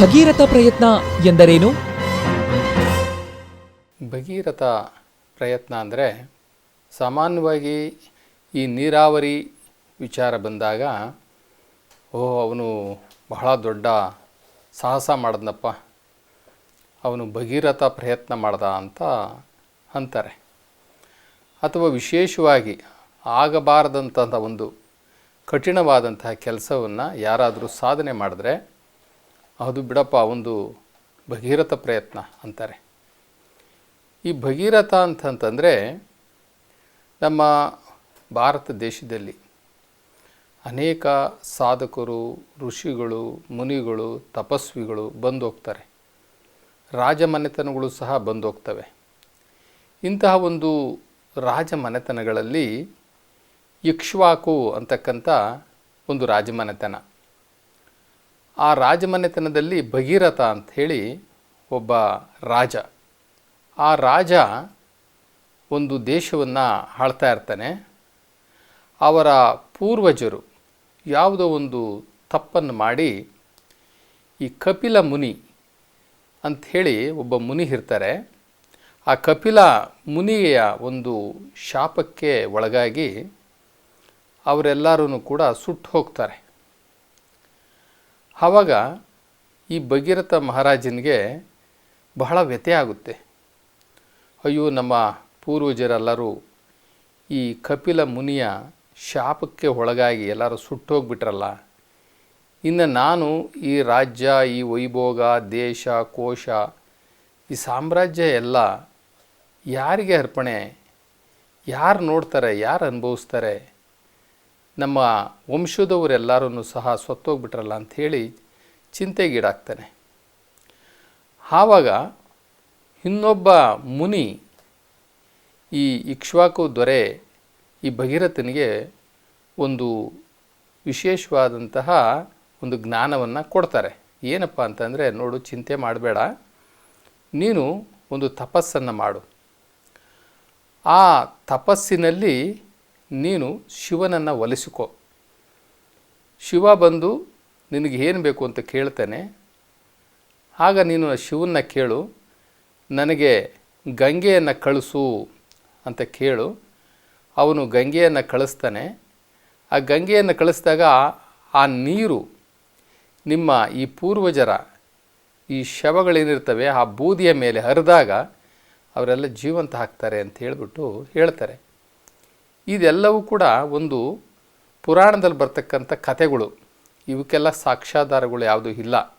ಭಗೀರಥ ಪ್ರಯತ್ನ ಎಂದರೇನು? ಭಗೀರಥ ಪ್ರಯತ್ನ ಅಂದರೆ ಸಾಮಾನ್ಯವಾಗಿ ಈ ನೀರಾವರಿ ವಿಚಾರ ಬಂದಾಗ ಓ ಅವನು ಬಹಳ ದೊಡ್ಡ ಸಾಹಸ ಮಾಡಿದ್ನಪ್ಪ. ಅವನು ಭಗೀರಥ ಪ್ರಯತ್ನ ಮಾಡ್ದ ಅಂತ ಅಂತಾರೆ. ಅಥವಾ ವಿಶೇಷವಾಗಿ ಆಗಬಾರದಂತಹ ಒಂದು ಕಠಿಣವಾದಂತಹ ಕೆಲಸವನ್ನು ಯಾರಾದರೂ ಸಾಧನೆ ಮಾಡಿದ್ರೆ ಅದು ಬಿಡಪ್ಪ, ಒಂದು ಭಗೀರಥ ಪ್ರಯತ್ನ ಅಂತಾರೆ. ಈ ಭಗೀರಥ ಅಂತಂತಂದರೆ ನಮ್ಮ ಭಾರತ ದೇಶದಲ್ಲಿ ಅನೇಕ ಸಾಧಕರು, ಋಷಿಗಳು, ಮುನಿಗಳು, ತಪಸ್ವಿಗಳು ಬಂದು ಹೋಗ್ತಾರೆ ರಾಜಮನೆತನಗಳು ಸಹ ಬಂದು ಹೋಗ್ತವೆ ಇಂತಹ ಒಂದು ರಾಜಮನೆತನಗಳಲ್ಲಿ ಇಕ್ಷ್ವಾಕು ಅಂತಕ್ಕಂಥ ಒಂದು ರಾಜಮನೆತನ. ಆ ರಾಜಮನೆತನದಲ್ಲಿ ಭಗೀರಥ ಅಂಥೇಳಿ ಒಬ್ಬ ರಾಜ. ಆ ರಾಜ ಒಂದು ದೇಶವನ್ನು ಆಳ್ತಾ ಇರ್ತಾನೆ. ಅವರ ಪೂರ್ವಜರು ಯಾವುದೋ ಒಂದು ತಪ್ಪನ್ನು ಮಾಡಿ ಈ ಕಪಿಲ ಮುನಿ ಅಂಥೇಳಿ ಒಬ್ಬ ಮುನಿ ಇರ್ತಾರೆ. ಆ ಕಪಿಲ ಮುನಿಯ ಒಂದು ಶಾಪಕ್ಕೆ ಒಳಗಾಗಿ ಅವರೆಲ್ಲರೂ ಕೂಡ ಸುಟ್ಟು ಹೋಗ್ತಾರೆ. ಆವಾಗ ಈ ಭಗೀರಥ ಮಹಾರಾಜನಿಗೆ ಬಹಳ ವ್ಯಥೆ ಆಗುತ್ತೆ. ಅಯ್ಯೋ, ನಮ್ಮ ಪೂರ್ವಜರೆಲ್ಲರೂ ಈ ಕಪಿಲ ಮುನಿಯ ಶಾಪಕ್ಕೆ ಒಳಗಾಗಿ ಎಲ್ಲರೂ ಸುಟ್ಟೋಗ್ಬಿಟ್ರಲ್ಲ. ಇನ್ನು ನಾನು ಈ ರಾಜ್ಯ, ಈ ವೈಭೋಗ, ದೇಶ, ಕೋಶ, ಈ ಸಾಮ್ರಾಜ್ಯ ಎಲ್ಲ ಯಾರಿಗೆ ಅರ್ಪಣೆ? ಯಾರು ನೋಡ್ತಾರೆ? ಯಾರು ಅನುಭವಿಸ್ತಾರೆ? ನಮ್ಮ ವಂಶದವರೆಲ್ಲರೂ ಸಹ ಸತ್ತೋಗ್ಬಿಟ್ರಲ್ಲ ಅಂಥೇಳಿ ಚಿಂತೆಗೀಡಾಗ್ತಾನೆ. ಆವಾಗ ಇನ್ನೊಬ್ಬ ಮುನಿ ಈ ಇಕ್ಷ್ವಾಕು ದೊರೆ ಈ ಭಗೀರಥನಿಗೆ ಒಂದು ವಿಶೇಷವಾದಂತಹ ಒಂದು ಜ್ಞಾನವನ್ನು ಕೊಡ್ತಾರೆ. ಏನಪ್ಪ ಅಂತಂದರೆ, ನೋಡು, ಚಿಂತೆ ಮಾಡಬೇಡ. ನೀನು ಒಂದು ತಪಸ್ಸನ್ನು ಮಾಡು. ಆ ತಪಸ್ಸಿನಲ್ಲಿ ನೀನು ಶಿವನನ್ನು ಒಲಿಸಿಕೊ ಶಿವ ಬಂದು ನಿನಗೆ ಏನು ಬೇಕು ಅಂತ ಕೇಳ್ತಾನೆ. ಆಗ ನೀನು ಶಿವನ್ನ ಕೇಳು. ನನಗೆ ಗಂಗೆಯನ್ನು ಕಳಿಸು ಅಂತ ಕೇಳು. ಅವನು ಗಂಗೆಯನ್ನು ಕಳಿಸ್ತಾನೆ. ಆ ಗಂಗೆಯನ್ನು ಕಳಿಸಿದಾಗ ಆ ನೀರು ನಿಮ್ಮ ಈ ಪೂರ್ವಜರ ಈ ಶವಗಳೇನಿರ್ತವೆ ಆ ಬೂದಿಯ ಮೇಲೆ ಹರಿದಾಗ ಅವರೆಲ್ಲ ಜೀವಂತ ಹಾಕ್ತಾರೆ ಅಂತ ಹೇಳಿಬಿಟ್ಟು ಹೇಳ್ತಾರೆ. ಇದೆಲ್ಲವೂ ಕೂಡ ಒಂದು ಪುರಾಣದಲ್ಲಿ ಬರ್ತಕ್ಕಂಥ ಕಥೆಗಳು. ಇವಕ್ಕೆಲ್ಲ ಸಾಕ್ಷ್ಯಾಧಾರಗಳು ಯಾವುದೂ ಇಲ್ಲ.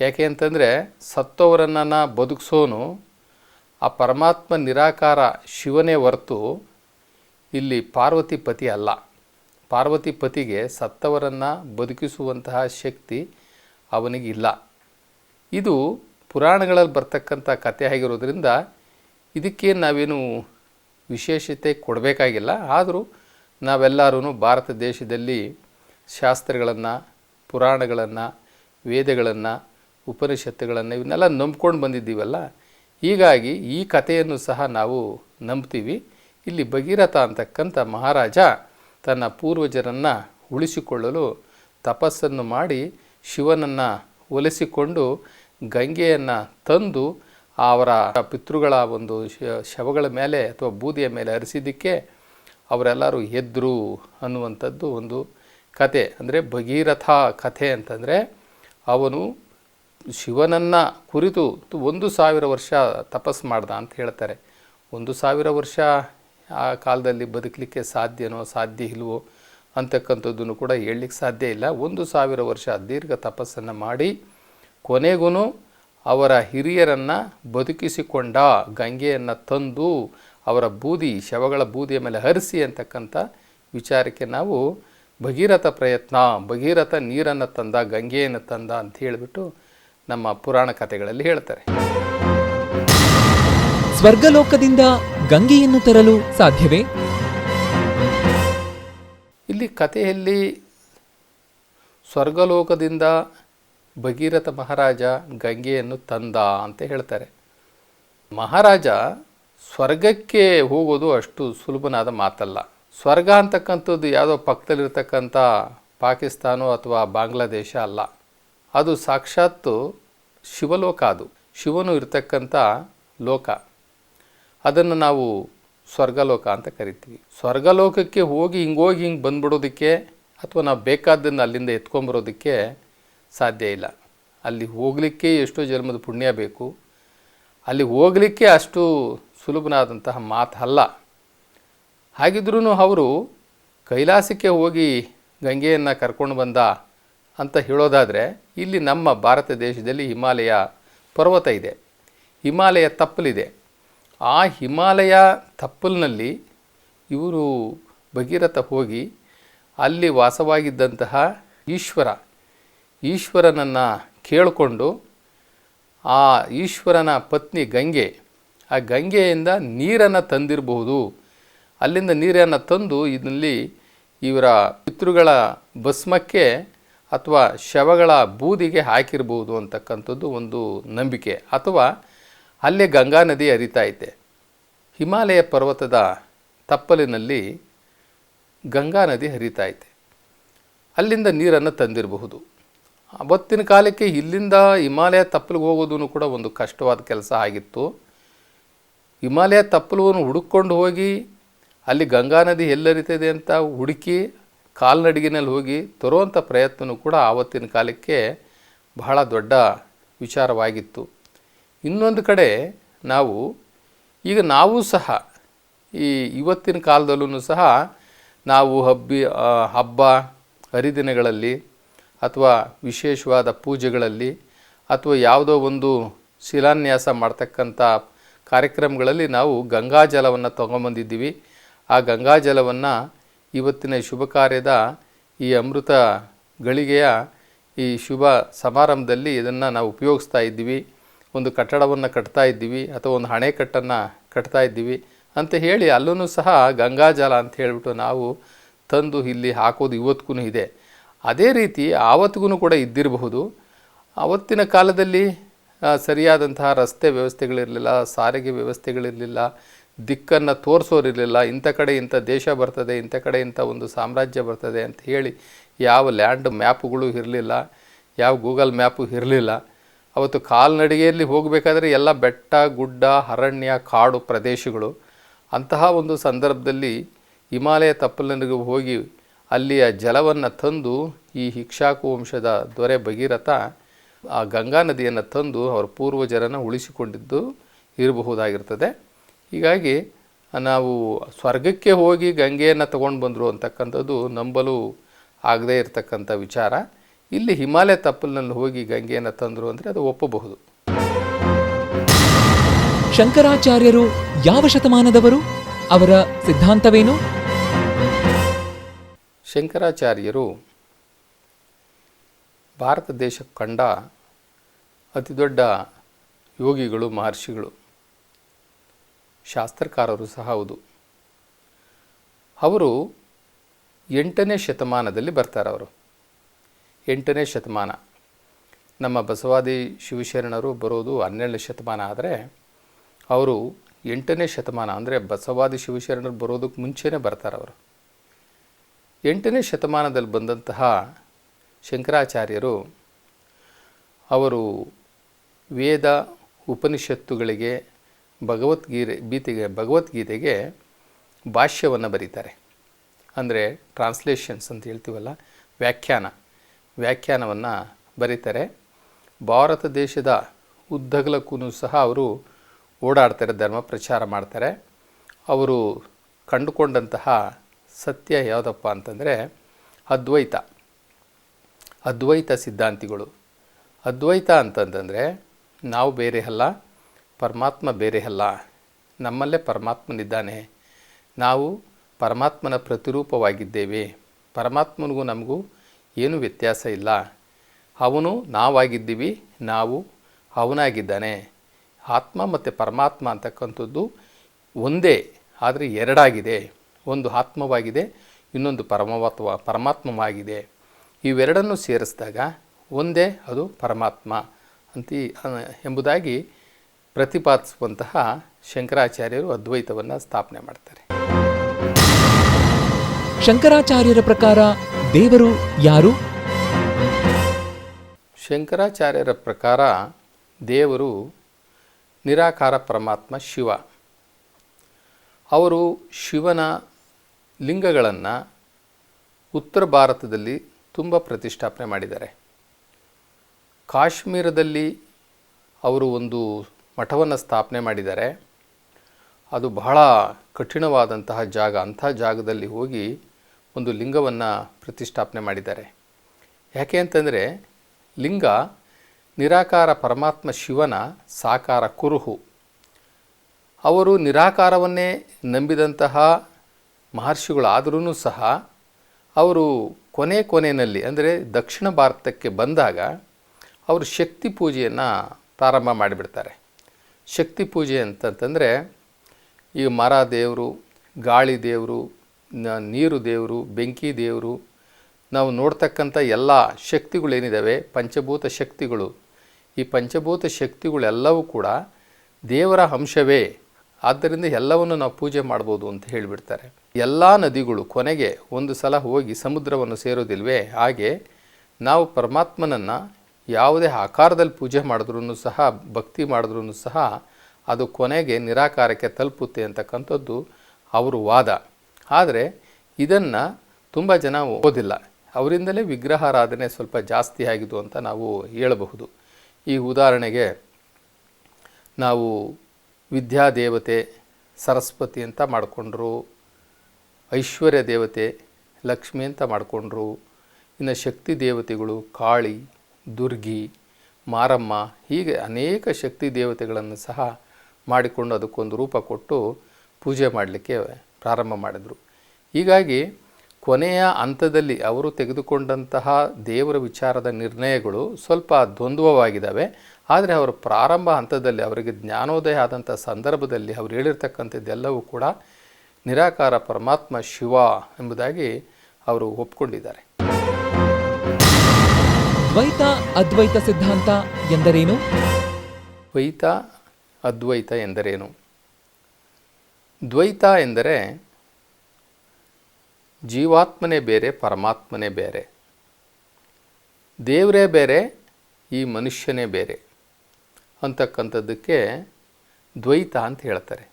ಯಾಕೆ ಅಂತಂದರೆ ಸತ್ತವರನ್ನು ಬದುಕಿಸೋನು ಆ ಪರಮಾತ್ಮ ನಿರಾಕಾರ ಶಿವನೇ ಹೊರತು ಇಲ್ಲಿ ಪಾರ್ವತಿ ಪತಿ ಅಲ್ಲ. ಪಾರ್ವತಿ ಪತಿಗೆ ಸತ್ತವರನ್ನು ಬದುಕಿಸುವಂತಹ ಶಕ್ತಿ ಅವನಿಗಿಲ್ಲ. ಇದು ಪುರಾಣಗಳಲ್ಲಿ ಬರ್ತಕ್ಕಂಥ ಕಥೆ ಆಗಿರೋದ್ರಿಂದ ಇದಕ್ಕೆ ನಾವೇನು ವಿಶೇಷತೆ ಕೊಡಬೇಕಾಗಿಲ್ಲ. ಆದರೂ ನಾವೆಲ್ಲರೂ ಭಾರತ ದೇಶದಲ್ಲಿ ಶಾಸ್ತ್ರಗಳನ್ನು, ಪುರಾಣಗಳನ್ನು, ವೇದಗಳನ್ನು, ಉಪನಿಷತ್ತುಗಳನ್ನು ಇವನ್ನೆಲ್ಲ ನಂಬ್ಕೊಂಡು ಬಂದಿದ್ದೀವಲ್ಲ. ಹೀಗಾಗಿ ಈ ಕಥೆಯನ್ನು ಸಹ ನಾವು ನಂಬ್ತೀವಿ. ಇಲ್ಲಿ ಭಗೀರಥ ಅಂತಕ್ಕಂಥ ಮಹಾರಾಜ ತನ್ನ ಪೂರ್ವಜರನ್ನು ಉಳಿಸಿಕೊಳ್ಳಲು ತಪಸ್ಸನ್ನು ಮಾಡಿ ಶಿವನನ್ನು ಒಲಿಸಿಕೊಂಡು ಗಂಗೆಯನ್ನು ತಂದು ಅವರ ಪಿತೃಗಳ ಒಂದು ಶವಗಳ ಮೇಲೆ ಅಥವಾ ಬೂದಿಯ ಮೇಲೆ ಹರಿಸಿದ್ದಕ್ಕೆ ಅವರೆಲ್ಲರೂ ಎದ್ರು ಅನ್ನುವಂಥದ್ದು ಒಂದು ಕತೆ. ಅಂದರೆ ಭಗೀರಥ ಕಥೆ ಅಂತಂದರೆ ಅವನು ಶಿವನನ್ನು ಕುರಿತು ಒಂದು ಸಾವಿರ ವರ್ಷ ತಪಸ್ಸು ಮಾಡ್ದ ಅಂತ ಹೇಳ್ತಾರೆ. ಒಂದು ಸಾವಿರ ವರ್ಷ ಆ ಕಾಲದಲ್ಲಿ ಬದುಕಲಿಕ್ಕೆ ಸಾಧ್ಯನೋ ಸಾಧ್ಯ ಇಲ್ವೋ ಅಂತಕ್ಕಂಥದ್ದನ್ನು ಕೂಡ ಹೇಳಲಿಕ್ಕೆ ಸಾಧ್ಯ ಇಲ್ಲ. ಒಂದು ಸಾವಿರ ವರ್ಷ ದೀರ್ಘ ತಪಸ್ಸನ್ನು ಮಾಡಿ ಕೊನೆಗೂ ಅವರ ಹಿರಿಯರನ್ನು ಬದುಕಿಸಿಕೊಂಡ ಗಂಗೆಯನ್ನು ತಂದು ಅವರ ಬೂದಿ ಶವಗಳ ಬೂದಿಯ ಮೇಲೆ ಹರಿಸಿ ಅಂತಕ್ಕಂಥ ವಿಚಾರಕ್ಕೆ ನಾವು ಭಗೀರಥ ಪ್ರಯತ್ನ ಭಗೀರಥ ನೀರನ್ನು ತಂದ ಗಂಗೆಯನ್ನು ತಂದ ಅಂತ ಹೇಳಿಬಿಟ್ಟು ನಮ್ಮ ಪುರಾಣ ಕಥೆಗಳಲ್ಲಿ ಹೇಳ್ತಾರೆ. ಸ್ವರ್ಗಲೋಕದಿಂದ ಗಂಗೆಯನ್ನು ತರಲು ಸಾಧ್ಯವೇ? ಇಲ್ಲಿ ಕಥೆಯಲ್ಲಿ ಸ್ವರ್ಗಲೋಕದಿಂದ ಭಗೀರಥ ಮಹಾರಾಜ ಗಂಗೆಯನ್ನು ತಂದ ಅಂತ ಹೇಳ್ತಾರೆ. ಮಹಾರಾಜ ಸ್ವರ್ಗಕ್ಕೆ ಹೋಗೋದು ಅಷ್ಟು ಸುಲಭನಾದ ಮಾತಲ್ಲ. ಸ್ವರ್ಗ ಅಂತಕ್ಕಂಥದ್ದು ಯಾವುದೋ ಪಕ್ಕದಲ್ಲಿರ್ತಕ್ಕಂಥ ಪಾಕಿಸ್ತಾನ ಅಥವಾ ಬಾಂಗ್ಲಾದೇಶ ಅಲ್ಲ. ಅದು ಸಾಕ್ಷಾತ್ತು ಶಿವಲೋಕ ಅದು. ಶಿವನು ಇರ್ತಕ್ಕಂಥ ಲೋಕ. ಅದನ್ನು ನಾವು ಸ್ವರ್ಗಲೋಕ ಅಂತ ಕರಿತೀವಿ. ಸ್ವರ್ಗಲೋಕಕ್ಕೆ ಹೋಗಿ ಹಿಂಗೋಗಿ ಹಿಂಗೆ ಬಂದ್ಬಿಡೋದಕ್ಕೆ ಅಥವಾ ನಾವು ಬೇಕಾದ್ದನ್ನು ಅಲ್ಲಿಂದ ಎತ್ಕೊಂಬರೋದಕ್ಕೆ ಸಾಧ್ಯ ಇಲ್ಲ. ಅಲ್ಲಿ ಹೋಗಲಿಕ್ಕೆ ಎಷ್ಟೋ ಜನ್ಮದ ಪುಣ್ಯ ಬೇಕು. ಅಲ್ಲಿ ಹೋಗಲಿಕ್ಕೆ ಅಷ್ಟು ಸುಲಭನಾದಂತಹ ಮಾತಲ್ಲ. ಹಾಗಿದ್ರೂ ಅವರು ಕೈಲಾಸಕ್ಕೆ ಹೋಗಿ ಗಂಗೆಯನ್ನು ಕರ್ಕೊಂಡು ಬಂದ ಅಂತ ಹೇಳೋದಾದರೆ ಇಲ್ಲಿ ನಮ್ಮ ಭಾರತ ದೇಶದಲ್ಲಿ ಹಿಮಾಲಯ ಪರ್ವತ ಇದೆ. ಹಿಮಾಲಯ ತಪ್ಪಲಿದೆ. ಆ ಹಿಮಾಲಯ ತಪ್ಪಲಿನಲ್ಲಿ ಇವರು ಭಗೀರಥ ಹೋಗಿ ಅಲ್ಲಿ ವಾಸವಾಗಿದ್ದಂತಹ ಈಶ್ವರ ಈಶ್ವರನನ್ನು ಕೇಳಿಕೊಂಡು ಆ ಈಶ್ವರನ ಪತ್ನಿ ಗಂಗೆ, ಆ ಗಂಗೆಯಿಂದ ನೀರನ್ನು ತಂದಿರಬಹುದು. ಅಲ್ಲಿಂದ ನೀರನ್ನು ತಂದು ಇದರಲ್ಲಿ ಇವರ ಪಿತೃಗಳ ಭಸ್ಮಕ್ಕೆ ಅಥವಾ ಶವಗಳ ಬೂದಿಗೆ ಹಾಕಿರ್ಬೋದು ಅಂತಕ್ಕಂಥದ್ದು ಒಂದು ನಂಬಿಕೆ. ಅಥವಾ ಅಲ್ಲೇ ಗಂಗಾ ನದಿ ಹರಿತಾ ಐತೆ. ಹಿಮಾಲಯ ಪರ್ವತದ ತಪ್ಪಲಿನಲ್ಲಿ ಗಂಗಾ ನದಿ ಹರಿತಾ ಐತೆ. ಅಲ್ಲಿಂದ ನೀರನ್ನು ತಂದಿರಬಹುದು. ಅವತ್ತಿನ ಕಾಲಕ್ಕೆ ಇಲ್ಲಿಂದ ಹಿಮಾಲಯ ತಪ್ಪಲಿಗೆ ಹೋಗೋದೂ ಕೂಡ ಒಂದು ಕಷ್ಟವಾದ ಕೆಲಸ ಆಗಿತ್ತು. ಹಿಮಾಲಯ ತಪ್ಪಲವನ್ನು ಹುಡುಕೊಂಡು ಹೋಗಿ, ಅಲ್ಲಿ ಗಂಗಾ ನದಿ ಎಲ್ಲರಿತದೆ ಅಂತ ಹುಡುಕಿ, ಕಾಲ್ನಡಿಗೆನಲ್ಲಿ ಹೋಗಿ ತರುವಂಥ ಪ್ರಯತ್ನವೂ ಕೂಡ ಆವತ್ತಿನ ಕಾಲಕ್ಕೆ ಬಹಳ ದೊಡ್ಡ ವಿಚಾರವಾಗಿತ್ತು. ಇನ್ನೊಂದು ಕಡೆ ನಾವು, ಈಗ ನಾವು ಸಹ, ಈ ಇವತ್ತಿನ ಕಾಲದಲ್ಲೂ ಸಹ, ನಾವು ಹಬ್ಬಿ ಹಬ್ಬ, ಹರಿದಿನಗಳಲ್ಲಿ ಅಥವಾ ವಿಶೇಷವಾದ ಪೂಜೆಗಳಲ್ಲಿ ಅಥವಾ ಯಾವುದೋ ಒಂದು ಶಿಲಾನ್ಯಾಸ ಮಾಡ್ತಕ್ಕಂಥ ಕಾರ್ಯಕ್ರಮಗಳಲ್ಲಿ ನಾವು ಗಂಗಾಜಲವನ್ನು ತೊಗೊಂಬಂದಿದ್ದೀವಿ. ಆ ಗಂಗಾಜಲವನ್ನು ಇವತ್ತಿನ ಶುಭ ಕಾರ್ಯದ ಈ ಅಮೃತ ಗಳಿಗೆಯ ಈ ಶುಭ ಸಮಾರಂಭದಲ್ಲಿ ಇದನ್ನು ನಾವು ಉಪಯೋಗಿಸ್ತಾ ಇದ್ದೀವಿ. ಒಂದು ಕಟ್ಟಡವನ್ನು ಕಟ್ತಾ ಇದ್ದೀವಿ ಅಥವಾ ಒಂದು ಅಣೆಕಟ್ಟನ್ನು ಕಟ್ತಾ ಇದ್ದೀವಿ ಅಂತ ಹೇಳಿ ಅಲ್ಲೂ ಸಹ ಗಂಗಾಜಲ ಅಂತ ಹೇಳಿಬಿಟ್ಟು ನಾವು ತಂದು ಇಲ್ಲಿ ಹಾಕೋದು ಇವತ್ತಿಗೂ ಇದೆ. ಅದೇ ರೀತಿ ಆವತ್ತಿಗೂ ಕೂಡ ಇದ್ದಿರಬಹುದು. ಆವತ್ತಿನ ಕಾಲದಲ್ಲಿ ಸರಿಯಾದಂತಹ ರಸ್ತೆ ವ್ಯವಸ್ಥೆಗಳಿರಲಿಲ್ಲ, ಸಾರಿಗೆ ವ್ಯವಸ್ಥೆಗಳಿರಲಿಲ್ಲ, ದಿಕ್ಕನ್ನು ತೋರಿಸೋರಿರಲಿಲ್ಲ, ಇಂಥ ಕಡೆ ಇಂಥ ದೇಶ ಬರ್ತದೆ, ಇಂಥ ಕಡೆ ಇಂಥ ಒಂದು ಸಾಮ್ರಾಜ್ಯ ಬರ್ತದೆ ಅಂತ ಹೇಳಿ ಯಾವ ಲ್ಯಾಂಡ್ ಮ್ಯಾಪ್ಗಳು ಇರಲಿಲ್ಲ, ಯಾವ ಗೂಗಲ್ ಮ್ಯಾಪು ಇರಲಿಲ್ಲ. ಅವತ್ತು ಕಾಲ್ನಡಿಗೆಯಲ್ಲಿ ಹೋಗಬೇಕಾದ್ರೆ ಎಲ್ಲ ಬೆಟ್ಟ, ಗುಡ್ಡ, ಅರಣ್ಯ, ಕಾಡು ಪ್ರದೇಶಗಳು. ಅಂತಹ ಒಂದು ಸಂದರ್ಭದಲ್ಲಿ ಹಿಮಾಲಯ ತಪ್ಪಲಿನಿಗೆ ಹೋಗಿ ಅಲ್ಲಿಯ ಜಲವನ್ನು ತಂದು ಈ ಹಿಕ್ಷಾಕು ವಂಶದ ದೊರೆ ಭಗೀರಥ ಆ ಗಂಗಾ ನದಿಯನ್ನು ತಂದು ಅವರ ಪೂರ್ವಜರನ್ನು ಉಳಿಸಿಕೊಂಡಿದ್ದು ಇರಬಹುದಾಗಿರ್ತದೆ. ಹೀಗಾಗಿ ನಾವು ಸ್ವರ್ಗಕ್ಕೆ ಹೋಗಿ ಗಂಗೆಯನ್ನು ತಗೊಂಡು ಬಂದರು ಅಂತಕ್ಕಂಥದ್ದು ನಂಬಲು ಆಗದೇ ಇರತಕ್ಕಂಥ ವಿಚಾರ. ಇಲ್ಲಿ ಹಿಮಾಲಯ ತಪ್ಪಲಿನಲ್ಲಿ ಹೋಗಿ ಗಂಗೆಯನ್ನು ತಂದರು ಅಂದರೆ ಅದು ಒಪ್ಪಬಹುದು. ಶಂಕರಾಚಾರ್ಯರು ಯಾವ ಶತಮಾನದವರು? ಅವರ ಸಿದ್ಧಾಂತವೇನು? ಶಂಕರಾಚಾರ್ಯರು ಭಾರತ ದೇಶ ಕಂಡ ಅತಿ ದೊಡ್ಡ ಯೋಗಿಗಳು, ಮಹರ್ಷಿಗಳು, ಶಾಸ್ತ್ರಕಾರರು ಸಹ ಹೌದು. ಅವರು ಎಂಟನೇ ಶತಮಾನದಲ್ಲಿ ಬರ್ತಾರೆ ಅವರು. ಎಂಟನೇ ಶತಮಾನ. ನಮ್ಮ ಬಸವಾದಿ ಶಿವಶರಣರು ಬರೋದು ಹನ್ನೆರಡನೇ ಶತಮಾನ ಆದರೆ ಅವರು ಎಂಟನೇ ಶತಮಾನ ಅಂದರೆ ಬಸವಾದಿ ಶಿವಶರಣರು ಬರೋದಕ್ಕೆ ಮುಂಚೆನೇ ಬರ್ತಾರೆ ಅವರು. ಎಂಟನೇ ಶತಮಾನದಲ್ಲಿ ಬಂದಂತಹ ಶಂಕರಾಚಾರ್ಯರು ಅವರು ವೇದ ಉಪನಿಷತ್ತುಗಳಿಗೆ ಭಗವದ್ಗೀತೆ ಗೀತೆಗೆ ಭಗವದ್ಗೀತೆಗೆ ಭಾಷ್ಯವನ್ನು ಬರೀತಾರೆ. ಅಂದರೆ ಟ್ರಾನ್ಸ್ಲೇಷನ್ಸ್ ಅಂತ ಹೇಳ್ತೀವಲ್ಲ, ವ್ಯಾಖ್ಯಾನ. ವ್ಯಾಖ್ಯಾನವನ್ನು ಬರೀತಾರೆ. ಭಾರತ ದೇಶದ ಉದ್ದಗಲಕ್ಕೂ ಸಹ ಅವರು ಓಡಾಡ್ತಾರೆ, ಧರ್ಮ ಪ್ರಚಾರ ಮಾಡ್ತಾರೆ. ಅವರು ಕಂಡುಕೊಂಡಂತಹ ಸತ್ಯ ಯಾವುದಪ್ಪ ಅಂತಂದರೆ ಅದ್ವೈತ. ಅದ್ವೈತ ಸಿದ್ಧಾಂತಿಗಳು. ಅದ್ವೈತ ಅಂತಂತಂದರೆ ನಾವು ಬೇರೆ ಅಲ್ಲ, ಪರಮಾತ್ಮ ಬೇರೆ ಅಲ್ಲ. ನಮ್ಮಲ್ಲೇ ಪರಮಾತ್ಮನಿದ್ದಾನೆ. ನಾವು ಪರಮಾತ್ಮನ ಪ್ರತಿರೂಪವಾಗಿದ್ದೇವೆ. ಪರಮಾತ್ಮನಿಗೂ ನಮಗೂ ಏನೂ ವ್ಯತ್ಯಾಸ ಇಲ್ಲ. ಅವನು ನಾವಾಗಿದ್ದೀವಿ, ನಾವು ಅವನಾಗಿದ್ದಾನೆ. ಆತ್ಮ ಮತ್ತು ಪರಮಾತ್ಮ ಅಂತಕ್ಕಂಥದ್ದು ಒಂದೇ, ಆದರೆ ಎರಡಾಗಿದೆ. ಒಂದು ಆತ್ಮವಾಗಿದೆ ಇನ್ನೊಂದು ಪರಮವತ್ವ ಪರಮಾತ್ಮವಾಗಿದೆ. ಇವೆರಡನ್ನು ಸೇರಿಸಿದಾಗ ಒಂದೇ ಅದು ಪರಮಾತ್ಮ ಅಂತ ಎಂಬುದಾಗಿ ಪ್ರತಿಪಾದಿಸುವಂತಹ ಶಂಕರಾಚಾರ್ಯರು ಅದ್ವೈತವನ್ನು ಸ್ಥಾಪನೆ ಮಾಡ್ತಾರೆ. ಶಂಕರಾಚಾರ್ಯರ ಪ್ರಕಾರ ದೇವರು ಯಾರು? ಶಂಕರಾಚಾರ್ಯರ ಪ್ರಕಾರ ದೇವರು ನಿರಾಕಾರ ಪರಮಾತ್ಮ ಶಿವ. ಅವರು ಶಿವನ ಲಿಂಗಗಳನ್ನು ಉತ್ತರ ಭಾರತದಲ್ಲಿ ತುಂಬ ಪ್ರತಿಷ್ಠಾಪನೆ ಮಾಡಿದ್ದಾರೆ. ಕಾಶ್ಮೀರದಲ್ಲಿ ಅವರು ಒಂದು ಮಠವನ್ನು ಸ್ಥಾಪನೆ ಮಾಡಿದ್ದಾರೆ. ಅದು ಬಹಳ ಕಠಿಣವಾದಂತಹ ಜಾಗ, ಅಂಥ ಜಾಗದಲ್ಲಿ ಹೋಗಿ ಒಂದು ಲಿಂಗವನ್ನು ಪ್ರತಿಷ್ಠಾಪನೆ ಮಾಡಿದ್ದಾರೆ. ಯಾಕೆ ಅಂತಂದರೆ ಲಿಂಗ ನಿರಾಕಾರ ಪರಮಾತ್ಮ ಶಿವನ ಸಾಕಾರ ಕುರುಹು. ಅವರು ನಿರಾಕಾರವನ್ನೇ ನಂಬಿದಂತಹ ಮಹರ್ಷಿಗಳಾದರೂ ಸಹ ಅವರು ಕೊನೆ ಕೊನೆಯಲ್ಲಿ, ಅಂದರೆ ದಕ್ಷಿಣ ಭಾರತಕ್ಕೆ ಬಂದಾಗ ಅವರು ಶಕ್ತಿ ಪೂಜೆಯನ್ನು ಪ್ರಾರಂಭ ಮಾಡಿಬಿಡ್ತಾರೆ. ಶಕ್ತಿ ಪೂಜೆ ಅಂತಂತಂದರೆ ಈ ಮರ ದೇವರು ಗಾಳಿ ದೇವರು ನೀರು ದೇವರು, ಬೆಂಕಿ ದೇವರು, ನಾವು ನೋಡ್ತಕ್ಕಂಥ ಎಲ್ಲ ಶಕ್ತಿಗಳೇನಿದ್ದಾವೆ ಪಂಚಭೂತ ಶಕ್ತಿಗಳು. ಈ ಪಂಚಭೂತ ಶಕ್ತಿಗಳೆಲ್ಲವೂ ಕೂಡ ದೇವರ ಅಂಶವೇ. ಆದ್ದರಿಂದ ಎಲ್ಲವನ್ನು ನಾವು ಪೂಜೆ ಮಾಡ್ಬೋದು ಅಂತ ಹೇಳಿಬಿಡ್ತಾರೆ. ಎಲ್ಲ ನದಿಗಳು ಕೊನೆಗೆ ಒಂದು ಸಲ ಹೋಗಿ ಸಮುದ್ರವನ್ನು ಸೇರೋದಿಲ್ವೇ ಹಾಗೆ ನಾವು ಪರಮಾತ್ಮನನ್ನು ಯಾವುದೇ ಆಕಾರದಲ್ಲಿ ಪೂಜೆ ಮಾಡಿದ್ರೂ ಸಹ, ಭಕ್ತಿ ಮಾಡಿದ್ರೂ ಸಹ ಅದು ಕೊನೆಗೆ ನಿರಾಕಾರಕ್ಕೆ ತಲುಪುತ್ತೆ ಅಂತಕ್ಕಂಥದ್ದು ಅವರು ವಾದ. ಆದರೆ ಇದನ್ನು ತುಂಬ ಜನ ಓದಿಲ್ಲ. ಅವರಿಂದಲೇ ವಿಗ್ರಹಾರಾಧನೆ ಸ್ವಲ್ಪ ಜಾಸ್ತಿ ಆಗಿದ್ದು ಅಂತ ನಾವು ಹೇಳಬಹುದು. ಈ ಉದಾಹರಣೆಗೆ ನಾವು ವಿದ್ಯಾದೇವತೆ, ಸರಸ್ವತಿ ಅಂತ ಮಾಡಿಕೊಂಡ್ರು. ಐಶ್ವರ್ಯ ದೇವತೆ, ಲಕ್ಷ್ಮಿ ಅಂತ ಮಾಡಿಕೊಂಡ್ರು. ಇನ್ನು ಶಕ್ತಿ ದೇವತೆಗಳು ಕಾಳಿ, ದುರ್ಗಿ, ಮಾರಮ್ಮ ಹೀಗೆ ಅನೇಕ ಶಕ್ತಿ ದೇವತೆಗಳನ್ನು ಸಹ ಮಾಡಿಕೊಂಡು ಅದಕ್ಕೊಂದು ರೂಪ ಕೊಟ್ಟು ಪೂಜೆ ಮಾಡಲಿಕ್ಕೆ ಪ್ರಾರಂಭ ಮಾಡಿದರು. ಹೀಗಾಗಿ ಕೊನೆಯ ಹಂತದಲ್ಲಿ ಅವರು ತೆಗೆದುಕೊಂಡಂತಹ ದೇವರ ವಿಚಾರದ ನಿರ್ಣಯಗಳು ಸ್ವಲ್ಪ ದ್ವಂದ್ವವಾಗಿದ್ದಾವೆ. ಆದರೆ ಅವರು ಪ್ರಾರಂಭ ಹಂತದಲ್ಲಿ ಅವರಿಗೆ ಜ್ಞಾನೋದಯ ಆದಂಥ ಸಂದರ್ಭದಲ್ಲಿ ಅವರು ಹೇಳಿರ್ತಕ್ಕಂಥದ್ದೆಲ್ಲವೂ ಕೂಡ ನಿರಾಕಾರ ಪರಮಾತ್ಮ ಶಿವ ಎಂಬುದಾಗಿ ಅವರು ಒಪ್ಕೊಂಡಿದ್ದಾರೆ. ದ್ವೈತ ಅದ್ವೈತ ಸಿದ್ಧಾಂತ ಎಂದರೇನು? ದ್ವೈತ ಅದ್ವೈತ ಎಂದರೇನು? ದ್ವೈತ ಎಂದರೆ ಜೀವಾತ್ಮನೇ ಬೇರೆ, ಪರಮಾತ್ಮನೇ ಬೇರೆ. ದೇವರೇ ಬೇರೆ, ಈ ಮನುಷ್ಯನೇ ಬೇರೆ ಅಂತಕ್ಕಂಥದ್ದಕ್ಕೆ ದ್ವೈತ ಅಂತ ಹೇಳ್ತಾರೆ.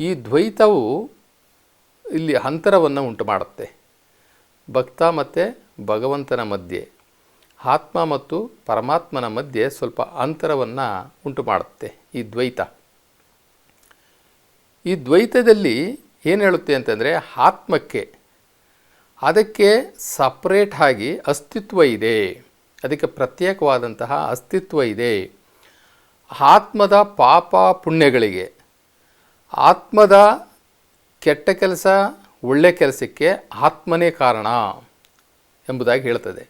ಈ ದ್ವೈತವು ಇಲ್ಲಿ ಅಂತರವನ್ನು ಉಂಟು ಮಾಡುತ್ತೆ. ಭಕ್ತ ಮತ್ತು ಭಗವಂತನ ಮಧ್ಯೆ, ಆತ್ಮ ಮತ್ತು ಪರಮಾತ್ಮನ ಮಧ್ಯೆ ಸ್ವಲ್ಪ ಅಂತರವನ್ನು ಉಂಟು ಮಾಡುತ್ತೆ ಈ ದ್ವೈತ. ಈ ದ್ವೈತದಲ್ಲಿ ಏನು ಹೇಳುತ್ತೆ ಅಂತಂದರೆ ಆತ್ಮಕ್ಕೆ, ಅದಕ್ಕೆ ಸಪ್ರೇಟ್ ಆಗಿ ಅಸ್ತಿತ್ವ ಇದೆ. ಅದಕ್ಕೆ ಪ್ರತ್ಯೇಕವಾದಂತಹ ಅಸ್ತಿತ್ವ ಇದೆ. ಆತ್ಮದ ಪಾಪ ಪುಣ್ಯಗಳಿಗೆ, ಆತ್ಮದ ಕೆಟ್ಟ ಕೆಲಸ ಒಳ್ಳೆ ಕೆಲಸಕ್ಕೆ ಆತ್ಮನೇ ಕಾರಣ ಎಂಬುದಾಗಿ ಹೇಳ್ತದೆ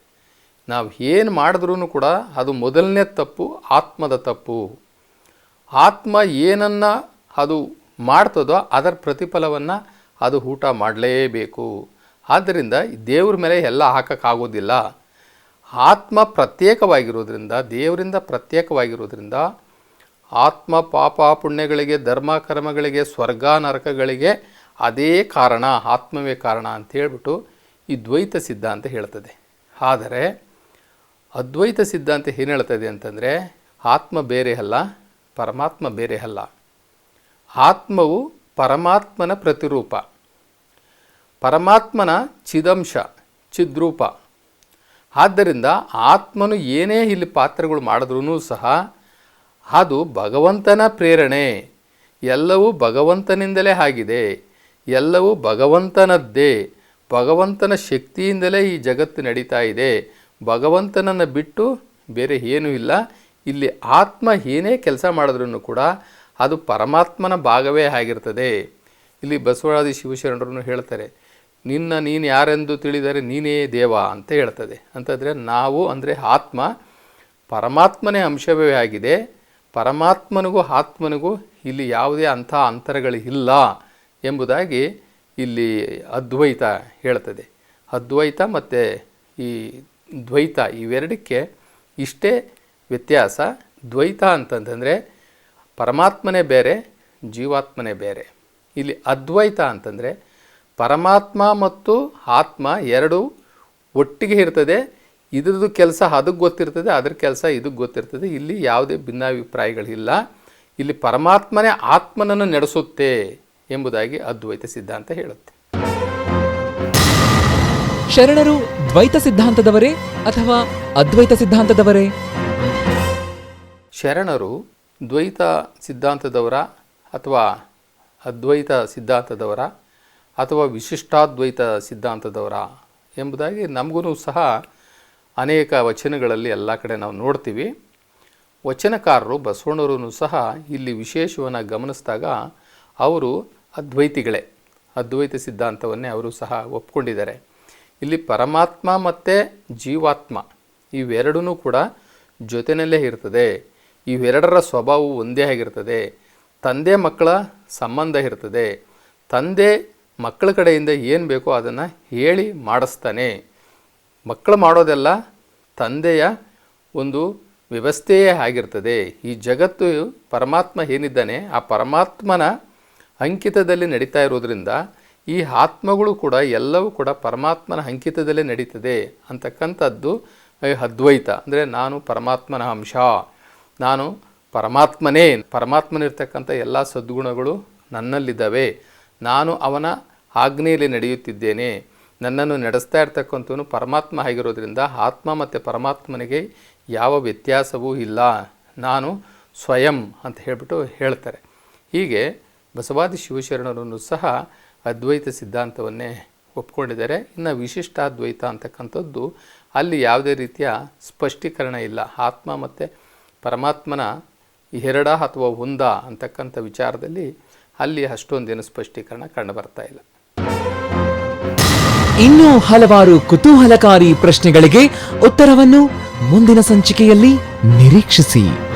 ನಾವು ಏನು ಮಾಡಿದ್ರೂ ಕೂಡ ಅದು ಮೊದಲನೇ ತಪ್ಪು, ಆತ್ಮದ ತಪ್ಪು. ಆತ್ಮ ಏನನ್ನು ಅದು ಮಾಡ್ತದೋ ಅದರ ಪ್ರತಿಫಲವನ್ನು ಅದು ಊಟ ಮಾಡಲೇಬೇಕು. ಆದ್ದರಿಂದ ದೇವ್ರ ಮೇಲೆ ಎಲ್ಲ ಹಾಕೋಕ್ಕಾಗೋದಿಲ್ಲ. ಆತ್ಮ ಪ್ರತ್ಯೇಕವಾಗಿರೋದ್ರಿಂದ, ದೇವರಿಂದ ಪ್ರತ್ಯೇಕವಾಗಿರೋದ್ರಿಂದ, ಆತ್ಮ ಪಾಪ ಪುಣ್ಯಗಳಿಗೆ, ಧರ್ಮ ಕರ್ಮಗಳಿಗೆ, ಸ್ವರ್ಗ ನರಕಗಳಿಗೆ ಅದೇ ಕಾರಣ, ಆತ್ಮವೇ ಕಾರಣ ಅಂತ ಹೇಳ್ಬಿಟ್ಟು ಈ ದ್ವೈತ ಸಿದ್ಧಾಂತ ಹೇಳ್ತದೆ. ಆದರೆ ಅದ್ವೈತ ಸಿದ್ಧಾಂತ ಏನು ಹೇಳ್ತದೆ ಅಂತಂದರೆ, ಆತ್ಮ ಬೇರೆ ಅಲ್ಲ, ಪರಮಾತ್ಮ ಬೇರೆ ಅಲ್ಲ. ಆತ್ಮವು ಪರಮಾತ್ಮನ ಪ್ರತಿರೂಪ. ಪರಮಾತ್ಮನ ಚಿದಂಶ, ಚಿದ್ರೂಪ. ಆದ್ದರಿಂದ ಆತ್ಮನು ಏನೇ ಇಲ್ಲಿ ಪಾತ್ರಗಳು ಮಾಡಿದ್ರೂ ಸಹ ಅದು ಭಗವಂತನ ಪ್ರೇರಣೆ. ಎಲ್ಲವೂ ಭಗವಂತನಿಂದಲೇ ಆಗಿದೆ. ಎಲ್ಲವೂ ಭಗವಂತನದ್ದೇ. ಭಗವಂತನ ಶಕ್ತಿಯಿಂದಲೇ ಈ ಜಗತ್ತು ನಡೀತಾ ಇದೆ. ಭಗವಂತನನ್ನು ಬಿಟ್ಟು ಬೇರೆ ಏನೂ ಇಲ್ಲ. ಇಲ್ಲಿ ಆತ್ಮ ಏನೇ ಕೆಲಸ ಮಾಡಿದ್ರೂ ಕೂಡ ಅದು ಪರಮಾತ್ಮನ ಭಾಗವೇ ಆಗಿರ್ತದೆ. ಇಲ್ಲಿ ಬಸವರಾದಿ ಶಿವಶರಣರನ್ನು ಹೇಳ್ತಾರೆ, ನಿನ್ನ ನೀನು ಯಾರೆಂದು ತಿಳಿದರೆ ನೀನೇ ದೇವ ಅಂತ ಹೇಳ್ತದೆ. ಅಂತಂದರೆ ನಾವು ಅಂದರೆ ಆತ್ಮ ಪರಮಾತ್ಮನೇ ಅಂಶವೇ ಆಗಿದೆ. ಪರಮಾತ್ಮನಿಗೂ ಆತ್ಮನಿಗೂ ಇಲ್ಲಿ ಯಾವುದೇ ಅಂಥ ಅಂತರಗಳಿಲ್ಲ ಎಂಬುದಾಗಿ ಇಲ್ಲಿ ಅದ್ವೈತ ಹೇಳ್ತದೆ. ಅದ್ವೈತ ಮತ್ತು ಈ ದ್ವೈತ ಇವೆರಡಕ್ಕೆ ಇಷ್ಟೇ ವ್ಯತ್ಯಾಸ. ದ್ವೈತ ಅಂತಂತಂದರೆ ಪರಮಾತ್ಮನೇ ಬೇರೆ ಜೀವಾತ್ಮನೇ ಬೇರೆ. ಇಲ್ಲಿ ಅದ್ವೈತ ಅಂತಂದರೆ ಪರಮಾತ್ಮ ಮತ್ತು ಆತ್ಮ ಎರಡು ಒಟ್ಟಿಗೆ ಇರ್ತದೆ ಇದ್ರದ್ದು ಕೆಲಸ ಅದಕ್ಕೆ ಗೊತ್ತಿರ್ತದೆ ಅದ್ರ ಕೆಲಸ ಇದಕ್ಕೆ ಗೊತ್ತಿರ್ತದೆ. ಇಲ್ಲಿ ಯಾವುದೇ ಭಿನ್ನಾಭಿಪ್ರಾಯಗಳಿಲ್ಲ. ಇಲ್ಲಿ ಪರಮಾತ್ಮನೇ ಆತ್ಮನನ್ನು ನಡೆಸುತ್ತೆ ಎಂಬುದಾಗಿ ಅದ್ವೈತ ಸಿದ್ಧಾಂತ ಹೇಳುತ್ತೆ. ಶರಣರು ದ್ವೈತ ಸಿದ್ಧಾಂತದವರೇ ಅಥವಾ ಅದ್ವೈತ ಸಿದ್ಧಾಂತದವರೇ? ಶರಣರು ದ್ವೈತ ಸಿದ್ಧಾಂತದವರ ಅಥವಾ ಅದ್ವೈತ ಸಿದ್ಧಾಂತದವರ ಅಥವಾ ವಿಶಿಷ್ಟಾದ್ವೈತ ಸಿದ್ಧಾಂತದವರ ಎಂಬುದಾಗಿ ನಮಗೂ ಸಹ ಅನೇಕ ವಚನಗಳಲ್ಲಿ ಎಲ್ಲ ಕಡೆ ನಾವು ನೋಡ್ತೀವಿ. ವಚನಕಾರರು ಬಸವಣ್ಣವರು ಸಹ ಇಲ್ಲಿ ವಿಶೇಷವನ್ನು ಗಮನಿಸಿದಾಗ ಅವರು ಅದ್ವೈತಿಗಳೇ. ಅದ್ವೈತ ಸಿದ್ಧಾಂತವನ್ನೇ ಅವರು ಸಹ ಒಪ್ಕೊಂಡಿದ್ದಾರೆ. ಇಲ್ಲಿ ಪರಮಾತ್ಮ ಮತ್ತು ಜೀವಾತ್ಮ ಇವೆರಡೂ ಕೂಡ ಜೊತೆಯಲ್ಲೇ ಇರ್ತದೆ. ಇವೆರಡರ ಸ್ವಭಾವವು ಒಂದೇ ಆಗಿರ್ತದೆ ತಂದೆ ಮಕ್ಕಳ ಸಂಬಂಧ ಇರ್ತದೆ ತಂದೆ ಮಕ್ಕಳ ಕಡೆಯಿಂದ ಏನು ಬೇಕೋ ಅದನ್ನು ಹೇಳಿ ಮಾಡಿಸ್ತಾನೆ. ಮಕ್ಕಳು ಮಾಡೋದೆಲ್ಲ ತಂದೆಯ ಒಂದು ವ್ಯವಸ್ಥೆಯೇ ಆಗಿರ್ತದೆ. ಈ ಜಗತ್ತು ಪರಮಾತ್ಮ ಏನಿದ್ದಾನೆ, ಆ ಪರಮಾತ್ಮನ ಅಂಕಿತದಲ್ಲಿ ನಡೀತಾ ಇರೋದ್ರಿಂದ ಈ ಆತ್ಮಗಳು ಕೂಡ ಎಲ್ಲವೂ ಕೂಡ ಪರಮಾತ್ಮನ ಅಂಕಿತದಲ್ಲೇ ನಡೀತದೆ ಅಂತಕ್ಕಂಥದ್ದು ಅದ್ವೈತ. ಅಂದರೆ ನಾನು ಪರಮಾತ್ಮನ ಅಂಶ. ನಾನು ಪರಮಾತ್ಮನೇ, ಪರಮಾತ್ಮನಿರ್ತಕ್ಕಂಥ ಎಲ್ಲ ಸದ್ಗುಣಗಳು ನನ್ನಲ್ಲಿದ್ದಾವೆ. ನಾನು ಅವನ ಆಜ್ಞೆಯಲ್ಲಿ ನಡೆಯುತ್ತಿದ್ದೇನೆ. ನನ್ನನ್ನು ನಡೆಸ್ತಾ ಇರ್ತಕ್ಕಂಥವನು ಪರಮಾತ್ಮ ಆಗಿರೋದ್ರಿಂದ ಆತ್ಮ ಮತ್ತು ಪರಮಾತ್ಮನಿಗೆ ಯಾವ ವ್ಯತ್ಯಾಸವೂ ಇಲ್ಲ. ನಾನು ಸ್ವಯಂ ಅಂತ ಹೇಳಿಬಿಟ್ಟು ಹೇಳ್ತಾರೆ. ಹೀಗೆ ಬಸವಾದಿ ಶಿವಶರಣರನ್ನು ಸಹ ಅದ್ವೈತ ಸಿದ್ಧಾಂತವನ್ನೇ ಒಪ್ಕೊಂಡಿದ್ದಾರೆ. ಇನ್ನು ವಿಶಿಷ್ಟಾದ್ವೈತ ಅಂತಕ್ಕಂಥದ್ದು ಅಲ್ಲಿ ಯಾವುದೇ ರೀತಿಯ ಸ್ಪಷ್ಟೀಕರಣ ಇಲ್ಲ. ಆತ್ಮ ಮತ್ತು ಪರಮಾತ್ಮನ ಎರಡ ಅಥವಾ ಒಂದ ಅಂತಕ್ಕಂಥ ವಿಚಾರದಲ್ಲಿ ಅಲ್ಲಿ ಅಷ್ಟೊಂದೇನು ಸ್ಪಷ್ಟೀಕರಣ ಕಂಡು ಬರ್ತಾ ಇಲ್ಲ. ಇನ್ನೂ ಹಲವಾರು ಕುತೂಹಲಕಾರಿ ಪ್ರಶ್ನೆಗಳಿಗೆ ಉತ್ತರವನ್ನು ಮುಂದಿನ ಸಂಚಿಕೆಯಲ್ಲಿ ನಿರೀಕ್ಷಿಸಿ.